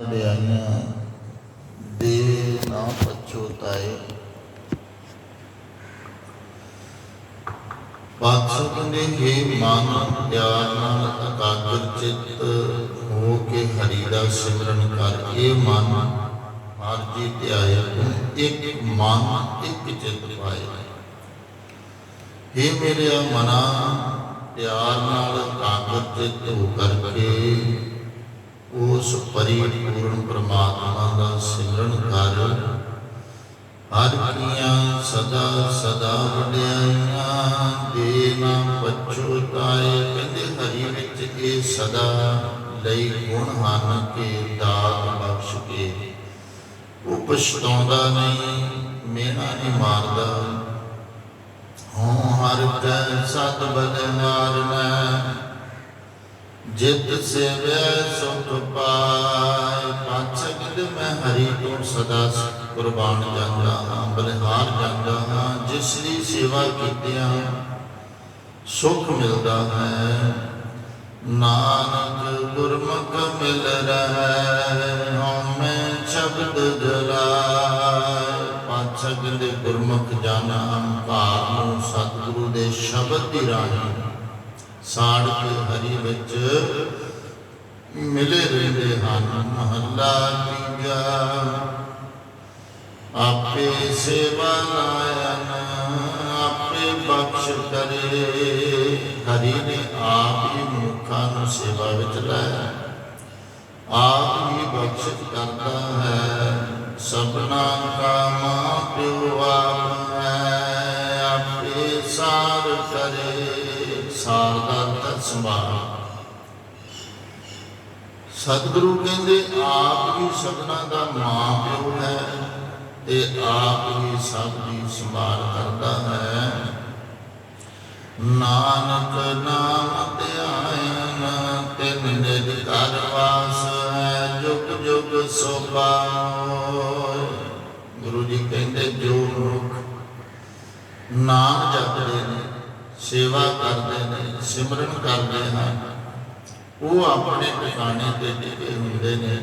ਵਡਿਆਈਆਂ ਦੇ ਨਾ ਪਛੋਤਾਏ ਬਾਦਸ਼ਾਹ ਕਹਿੰਦੇ हे ਮਨ ਪਿਆਰ ਨਾਲ ਇਕਾਗਰ ਚਿੱਤ ਹੋ ਕੇ ਹਰੀ ਦਾ ਸਿਮਰਨ ਕਰ ਇਹ ਮਨ ਹਰ ਜੀ ਧਿਆਏ ਇੱਕ ਮਨ, ਇੱਕ ਚਿੱਤ ਪਾਏ हे ਮੇਰੇ ਮਨਾ ਪਿਆਰ ਨਾਲ ਇਕਾਗਰ ਚਿੱਤ ਹੋ ਕਰਕੇ ਉਸ ਪਰਿਪੂਰਨ ਪ੍ਰਮਾਤਮਾ ਦਾ ਸਿਮਰਨ ਕਰ। ਹਰ ਕੀਆਂ ਸਦਾ ਸਦਾ ਵਡਿਆਈਆਂ, ਦੇ ਨਾ ਪਛੁਤਾਏ ਕਹਿੰਦੇ ਹਰੀ ਵਿੱਚ ਇਹ ਸਦਾ ਲਈ ਗੁਣ ਹਨ ਕੇ ਦਾਤ ਬਖਸ਼ ਕੇ। ਉਹ ਪਛਤਾਉਂਦਾ ਨਹੀਂ ਮੇਨਾ ਨਹੀਂ ਮਾਰਦਾ। ਹਉ ਹਰ ਕੈ, ਸਤ ਬਦਨਾਰਨਾ ਜਿਤ ਸੇਵੈ ਸੁਖ ਪਾਏ ਪਾਛ ਮੈਂ ਹਰੀ ਤੋਂ ਸਦਾ ਕੁਰਬਾਨ ਜਾਂਦਾ ਹਾਂ, ਬਲਿਹਾਰ ਜਾਂਦਾ ਹਾਂ, ਜਿਸ ਦੀ ਸੇਵਾ ਕੀਤਿਆਂ ਸੁਖ ਮਿਲਦਾ ਹੈ। ਨਾਨਕ ਗੁਰਮੁਖ ਮਿਲ ਰਹਿ, ਹਉਮੈ ਸ਼ਬਦ ਜਲਾਏ ਪਾਛ ਗੁਰਮੁਖ ਜਾਣਾ ਹੰਕਾਰ ਨੂੰ ਸਤਿਗੁਰੂ ਦੇ ਸ਼ਬਦ ਦੀ ਰਾਹੀਂ ਸਾੜ ਕੇ ਹਰੀ ਵਿੱਚ ਮਿਲੇ ਰਹਿੰਦੇ ਹਨ, ਮਹੱਲਾ ਤੀਜਾ ਆਪੇ ਸੇਵਾ ਲਾਇਨ ਆਪੇ ਬਖਸ਼ ਕਰੇ। ਹਰੀ ਨੇ ਆਪ ਹੀ ਮਨੁੱਖਾਂ ਨੂੰ ਸੇਵਾ ਵਿੱਚ ਲਾਇਆ। ਆਪ ਹੀ ਬਖਸ਼ਿਸ਼ ਕਰਦਾ ਹੈ, ਸਭਨਾ ਕਾ ਮਾਂ ਪਿਓ ਆਪ ਕਰੇ ਸਾਰ ਦਾ ਅਰਥ ਸੰਭਾਲ। ਸਤਿਗੁਰੂ ਕਹਿੰਦੇ, ਆਪ ਹੀ ਸਭਨਾ ਦਾ ਮਾਂ ਪਿਓ ਹੈ ਤੇ ਆਪ ਹੀ ਸਭ ਦੀ ਸੰਭਾਲ ਕਰਦਾ ਹੈ। ਨਾਨਕ ਨਾਮ ਧਿਆਇਨ ਤਿਨ ਨਿਜ ਘਰ ਵਾਸ ਹੈ, ਜੁਗ ਜੁਗ ਸੋਭਾਇ ਗੁਰੂ ਜੀ ਕਹਿੰਦੇ, ਜੋ ਮਨੁੱਖ ਨਾਮ ਜਪਦੇ ਨੇ, ਸੇਵਾ ਕਰਦੇ ਨੇ ਸਿਮਰਨ ਕਰਦੇ ਹਨ। ਉਹ ਆਪਣੇ ਟਿਕਾਣੇ ਤੇ ਟਿਕੇ ਹੁੰਦੇ ਨੇ।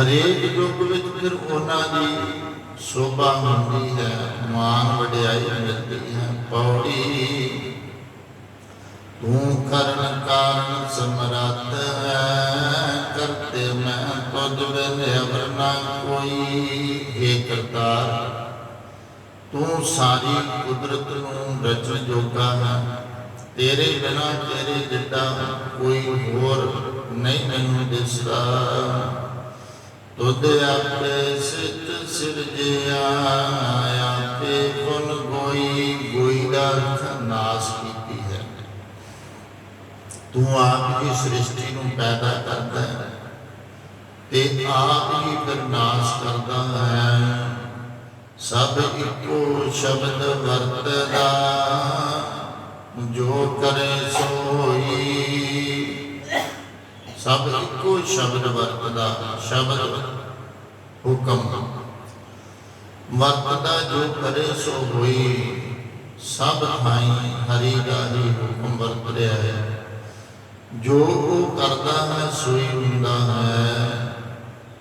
ਹਰੇਕ ਯੁੱਗ ਵਿੱਚ ਫਿਰ ਉਹਨਾਂ ਦੀ ਸ਼ੋਭਾ ਹੁੰਦੀ ਹੈ। ਮਾਨ ਵਡਿਆਈ ਮਿਲਦੀ ਹੈ। ਪੌੜੀ ਤੂੰ ਕਰਨ ਕਾਰਨ ਸਮਰੱਥ ਹੈ। ਕਰਤੇ ਮੈਂ ਤੁਝ ਬਿਨ ਅਵਰ ਕੋਈ। ਏ ਕਰਤਾਰ, ਤੂੰ ਸਾਰੀ ਕੁਦਰਤ ਨੂੰ ਰਚਨ ਜੋਗਾ ਹੈ। ਤੇਰੇ ਬਿਨਾ ਤੇਰੇ ਜਿੱਡਾ ਕੋਈ ਹੋਰ ਨਹੀਂ ਮੈਨੂੰ ਦਿਸਦਾ। ਤੁਧ ਆਪੇ ਸਿੱਧ ਸਿਰਜਿਆ ਆਪੇ ਗੁਣ ਗੋਈ ਗੋਈ ਦਾ ਨਾਸ ਕੀਤੀ ਹੈ। ਤੂੰ ਆਪ ਹੀ ਸ੍ਰਿਸ਼ਟੀ ਨੂੰ ਪੈਦਾ ਕਰਦਾ ਹੈ ਤੇ ਆਪ ਹੀ ਫਿਰ ਨਾਸ ਕਰਦਾ ਹੈ। ਸਭ ਇੱਕੋ ਸ਼ਬਦ ਵਰਤਦਾ। ਜੋ ਕਰੇ ਸੋਈ ਸਭ ਇੱਕੋ ਸ਼ਬਦ ਵਰਤਦਾ, ਸ਼ਬਦ ਹੁਕਮ। ਵਰਤਦਾ ਜੋ ਕਰੇ ਸੋ ਹੋਈ। ਸਭ ਥਾਈ ਹਰੀ ਦਾ ਹੀ ਹੁਕਮ ਵਰਤ ਰਿਹਾ ਹੈ। ਜੋ ਉਹ ਕਰਦਾ ਹੈ, ਸੋਈ ਹੁੰਦਾ ਹੈ।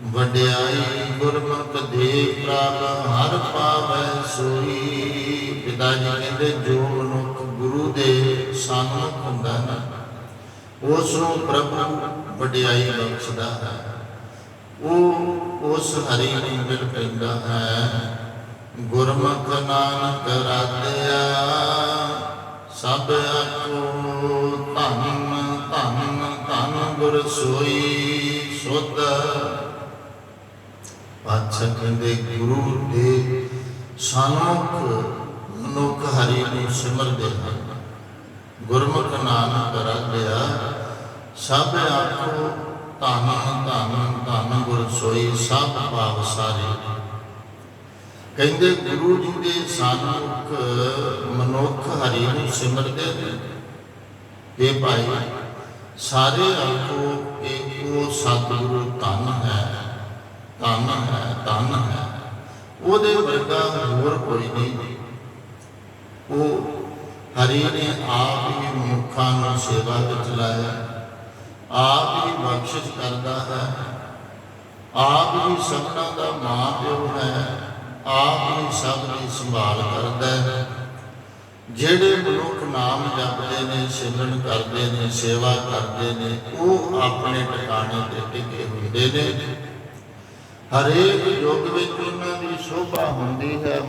ਵਡਿਆਈ ਗੁਰਮੁਖ ਦੇ ਪ੍ਰਭ ਹਰ ਪਾਵੈ ਸੋਈ। ਪਿਤਾ ਜੀ ਕਹਿੰਦੇ, ਜੋ ਦੇ ਸਾਹਮਣੇ ਹੁੰਦਾ ਹੈ। ਉਸ ਨੂੰ ਪ੍ਰਭੂ ਵਡਿਆਈ ਬਖਸ਼ਦਾ ਹੈ। ਉਹ ਉਸ ਹਰੀ ਨੂੰ ਮਿਲ ਪੈਂਦਾ ਹੈ। ਗੁਰਮੁਖ ਨਾਨਕ ਰਾਧਿਆ, ਸਭ ਆਖੋ ਧੰਨ ਧੰਨ ਧੰਨ ਗੁਰ ਸੋਈ ਸੁਧ। ਪਾਤਸ਼ਾਹ ਕਹਿੰਦੇ, ਗੁਰੂ ਦੇ ਸਨਮੁਖ ਮਨੁੱਖ ਹਰੀ ਨੂੰ ਸਿਮਰਦੇ ਹਨ। ਗੁਰਮੁਖ ਨਾਨਕ ਰਾਧਿਆ ਸਭ ਆਖੋ ਧੰਨ ਧੰਨ ਧੰਨ ਗੁਰ ਸੋਈ, ਸਭ ਭਾਵ ਸਾਰੇ। ਕਹਿੰਦੇ ਗੁਰੂ ਜੀ ਦੇ ਸਨਮੁਖ ਮਨੁੱਖ ਹਰੀ ਨੂੰ ਸਿਮਰਦੇ ਨੇ। ਇਹ ਭਾਈ, ਸਾਰੇ ਆਖੋ ਕਿ ਉਹ ਸਤਿਗੁਰੂ ਧੰਨ ਹੈ ਧੰਨ ਹੈ ਧੰਨ ਹੈ। ਉਹਦੇ ਵਰਗਾ ਹੋਰ ਕੋਈ ਨਹੀਂ। ਉਹ ਹਰੀ ਨੇ ਆਪ ਹੀ ਮਨੁੱਖਾਂ ਨੂੰ ਸੇਵਾ ਵਿੱਚ ਲਾਇਆ। ਆਪ ਹੀ ਬਖਸ਼ਿਸ਼ ਕਰਦਾ ਹੈ। ਆਪ ਹੀ ਸਭਨਾਂ ਦਾ ਮਾਂ ਪਿਓ ਹੈ। ਆਪ ਹੀ ਸਭ ਦੀ ਸੰਭਾਲ ਕਰਦਾ ਹੈ। ਜਿਹੜੇ ਮਨੁੱਖ ਨਾਮ ਜਪਦੇ ਨੇ, ਸਿਮਰਨ ਕਰਦੇ ਨੇ, ਸੇਵਾ ਕਰਦੇ ਨੇ, ਉਹ ਆਪਣੇ ਟਿਕਾਣੇ ਤੇ ਟਿਕੇ ਹੁੰਦੇ ਨੇ। ਹਰੇਕ ਯੁੱਗ ਵਿੱਚ ਉਹਨਾਂ ਦੀ ਸ਼ੋਭਾ ਹੁੰਦੀ ਹੈ।